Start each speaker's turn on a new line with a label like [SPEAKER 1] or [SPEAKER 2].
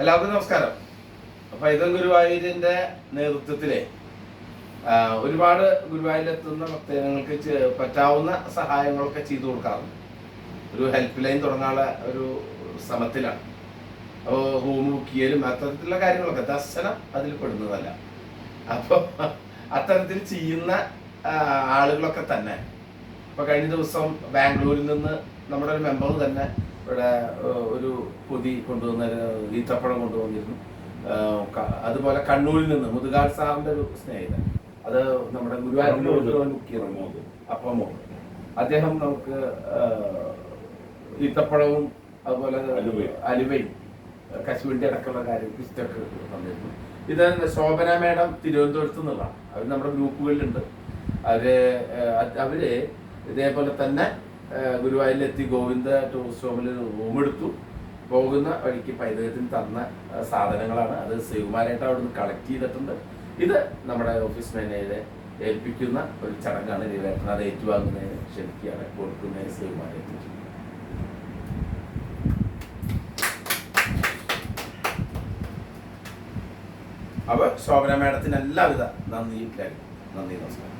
[SPEAKER 1] എല്ലാവർക്കും നമസ്കാരം. പൈതൽ ഗുരുവായൂരിന്റെ നേതൃത്വത്തിലെ ഒരുപാട് ഗുരുവായൂരിലെത്തുന്ന ഭക്തജനങ്ങൾക്ക് പറ്റാവുന്ന സഹായങ്ങളൊക്കെ ചെയ്തു കൊടുക്കാറുണ്ട്. ഒരു ഹെൽപ്പ് ലൈൻ തുടങ്ങാനുള്ള ഒരു ശ്രമത്തിലാണ്. അപ്പോൾ ഹോം ബുക്ക് ചെയ്യലും അത്തരത്തിലുള്ള കാര്യങ്ങളൊക്കെ ദർശനം അതിൽ പെടുന്നതല്ല. അപ്പോൾ അത്തരത്തിൽ ചെയ്യുന്ന ആളുകളൊക്കെ തന്നെ. ഇപ്പൊ കഴിഞ്ഞ ദിവസം ബാംഗ്ലൂരിൽ നിന്ന് നമ്മുടെ ഒരു മെമ്പർ തന്നെ ഇവിടെ ഒരു പൊതി കൊണ്ടുവന്ന ഈത്തപ്പഴം കൊണ്ടുവന്നിരുന്നു. അതുപോലെ കണ്ണൂരിൽ നിന്ന് മുതുകാട് സാറിന്റെ ഒരു സ്നേഹിതൻ. അത് നമ്മുടെ ഗുരുവായൂരിൽ അപ്പം അദ്ദേഹം നമുക്ക് ഈത്തപ്പഴവും അതുപോലെ
[SPEAKER 2] അലുവയും.
[SPEAKER 1] കശുവണ്ടി അടക്കമുള്ള കാര്യം കിസ്റ്റൊക്കെ തന്നിരുന്നു. ഇത് ശോഭന മേഡം തിരുവനന്തപുരത്ത് നിന്നുള്ളതാണ് അവർ നമ്മുടെ ഗ്രൂപ്പുകളിലുണ്ട്. അവർ അവർ ഇതേപോലെ തന്നെ ഗുരുവായൂരിലെത്തി ഗോവിന്ദ ടൂറിസ്റ്റ് ഹോമിൽ റൂം എടുത്തു പോകുന്ന വഴിക്ക് പൈതൃകത്തിന് തന്ന സാധനങ്ങളാണ്. അത് ശ്രീകുമാരായിട്ട് അവിടെ നിന്ന് കളക്ട് ചെയ്തിട്ടുണ്ട്. ഇത് നമ്മുടെ ഓഫീസ് മാനേജറെ ഏൽപ്പിക്കുന്ന ഒരു ചടങ്ങാണ് രവിവേട്ടൻ അത് ഏറ്റുവാങ്ങുന്നതിന് ക്ഷണിക്കുകയാണ് കൊടുക്കുന്നതിന് ശ്രീകുമാരായിട്ട് അപ്പൊ ശോഭന മേഡത്തിന് എല്ലാവിധ നന്ദിയും നന്ദി നമസ്കാരം.